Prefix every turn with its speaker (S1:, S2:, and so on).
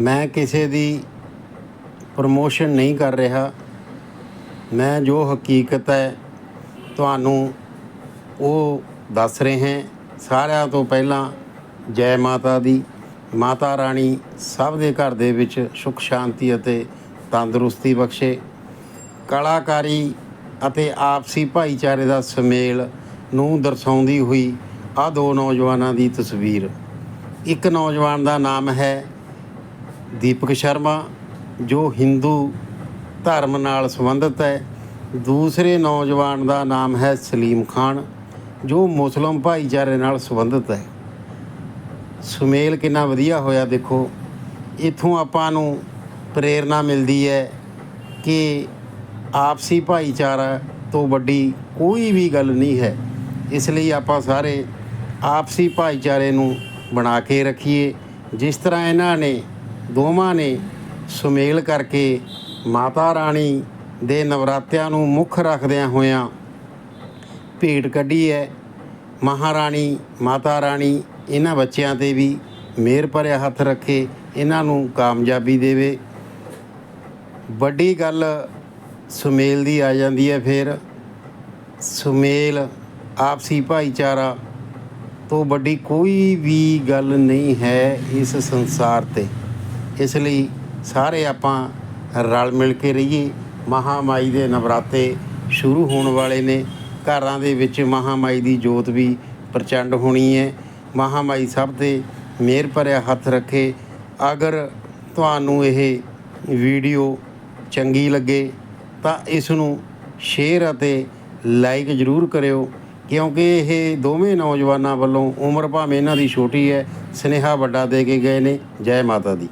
S1: ਮੈਂ ਕਿਸੇ ਦੀ ਪ੍ਰਮੋਸ਼ਨ ਨਹੀਂ ਕਰ ਰਿਹਾ। ਮੈਂ ਜੋ ਹਕੀਕਤ ਹੈ, ਤੁਹਾਨੂੰ ਉਹ ਦੱਸ ਰਹੇ ਹਾਂ। ਸਾਰਿਆਂ ਤੋਂ ਪਹਿਲਾਂ ਜੈ ਮਾਤਾ ਦੀ, ਮਾਤਾ ਰਾਣੀ ਸਭ ਦੇ ਘਰ ਦੇ ਵਿੱਚ ਸੁਖ, ਸ਼ਾਂਤੀ ਅਤੇ ਤੰਦਰੁਸਤੀ ਬਖਸ਼ੇ। ਕਲਾਕਾਰੀ ਅਤੇ ਆਪਸੀ ਭਾਈਚਾਰੇ ਦਾ ਸੁਮੇਲ ਨੂੰ ਦਰਸਾਉਂਦੀ ਹੋਈ ਆ ਦੋ ਨੌਜਵਾਨਾਂ ਦੀ ਤਸਵੀਰ। ਇੱਕ ਨੌਜਵਾਨ ਦਾ ਨਾਮ ਹੈ ਦੀਪਕ ਸ਼ਰਮਾ, ਜੋ ਹਿੰਦੂ ਧਰਮ ਨਾਲ ਸੰਬੰਧਿਤ ਹੈ। ਦੂਸਰੇ ਨੌਜਵਾਨ ਦਾ ਨਾਮ ਹੈ ਸਲੀਮ ਖਾਨ, ਜੋ ਮੁਸਲਮ ਭਾਈਚਾਰੇ ਨਾਲ ਸੰਬੰਧਿਤ ਹੈ। ਸੁਮੇਲ ਕਿੰਨਾ ਵਧੀਆ ਹੋਇਆ ਦੇਖੋ। ਇਥੋਂ ਆਪਾਂ ਨੂੰ ਪ੍ਰੇਰਣਾ ਮਿਲਦੀ ਹੈ ਕਿ ਆਪਸੀ ਭਾਈਚਾਰਾ ਤੋਂ ਵੱਡੀ ਕੋਈ ਵੀ ਗੱਲ ਨਹੀਂ ਹੈ। ਇਸ ਲਈ ਆਪਾਂ ਸਾਰੇ ਆਪਸੀ ਭਾਈਚਾਰੇ ਨੂੰ ਬਣਾ ਕੇ ਰੱਖੀਏ। ਜਿਸ ਤਰ੍ਹਾਂ ਇਹਨਾਂ ਨੇ ਦੋਵਾਂ ਨੇ ਸੁਮੇਲ ਕਰਕੇ ਮਾਤਾ ਰਾਣੀ ਦੇ ਨਵਰਾਤਿਆਂ ਨੂੰ ਮੁੱਖ ਰੱਖਦਿਆਂ ਹੋਇਆਂ ਭੇਟ ਕੱਢੀ ਹੈ। ਮਹਾਰਾਣੀ, ਮਾਤਾ ਰਾਣੀ ਇਹਨਾਂ ਬੱਚਿਆਂ ਤੇ ਵੀ ਮਿਹਰ ਭਰਿਆ ਹੱਥ ਰੱਖੇ, ਇਹਨਾਂ ਨੂੰ ਕਾਮਯਾਬੀ ਦੇਵੇ। ਵੱਡੀ ਗੱਲ ਸੁਮੇਲ ਦੀ ਆ ਜਾਂਦੀ ਹੈ ਫਿਰ। ਸੁਮੇਲ ਆਪਸੀ ਭਾਈਚਾਰਾ ਤੋਂ ਵੱਡੀ ਕੋਈ ਵੀ ਗੱਲ ਨਹੀਂ ਹੈ ਇਸ ਸੰਸਾਰ ਤੇ। ਇਸ ਲਈ ਸਾਰੇ ਆਪਾਂ ਰਲ ਮਿਲ ਕੇ ਰਹੀਏ। ਮਹਾਮਾਈ ਦੇ ਨਵਰਾਤੇ ਸ਼ੁਰੂ ਹੋਣ ਵਾਲੇ ਨੇ। ਘਰਾਂ ਦੇ ਵਿੱਚ ਮਹਾਮਾਈ ਦੀ ਜੋਤ ਵੀ ਪ੍ਰਚੰਡ ਹੋਣੀ ਹੈ। ਮਹਾਮਾਈ ਸਭ ਤੇ ਮਿਹਰ ਭਰਿਆ ਹੱਥ ਰੱਖੇ। ਅਗਰ ਤੁਹਾਨੂੰ ਇਹ ਵੀਡੀਓ ਚੰਗੀ ਲੱਗੇ ਤਾਂ ਇਸ ਨੂੰ ਸ਼ੇਅਰ ਅਤੇ ਲਾਈਕ ਜ਼ਰੂਰ ਕਰਿਓ। ਕਿਉਂਕਿ ਇਹ ਦੋਵੇਂ ਨੌਜਵਾਨਾਂ ਵੱਲੋਂ ਉਮਰ ਭਾਵੇਂ ਇਹਨਾਂ ਦੀ ਛੋਟੀ ਹੈ, ਸਨੇਹਾ ਵੱਡਾ ਦੇ ਕੇ ਗਏ ਨੇ। ਜੈ ਮਾਤਾ ਦੀ।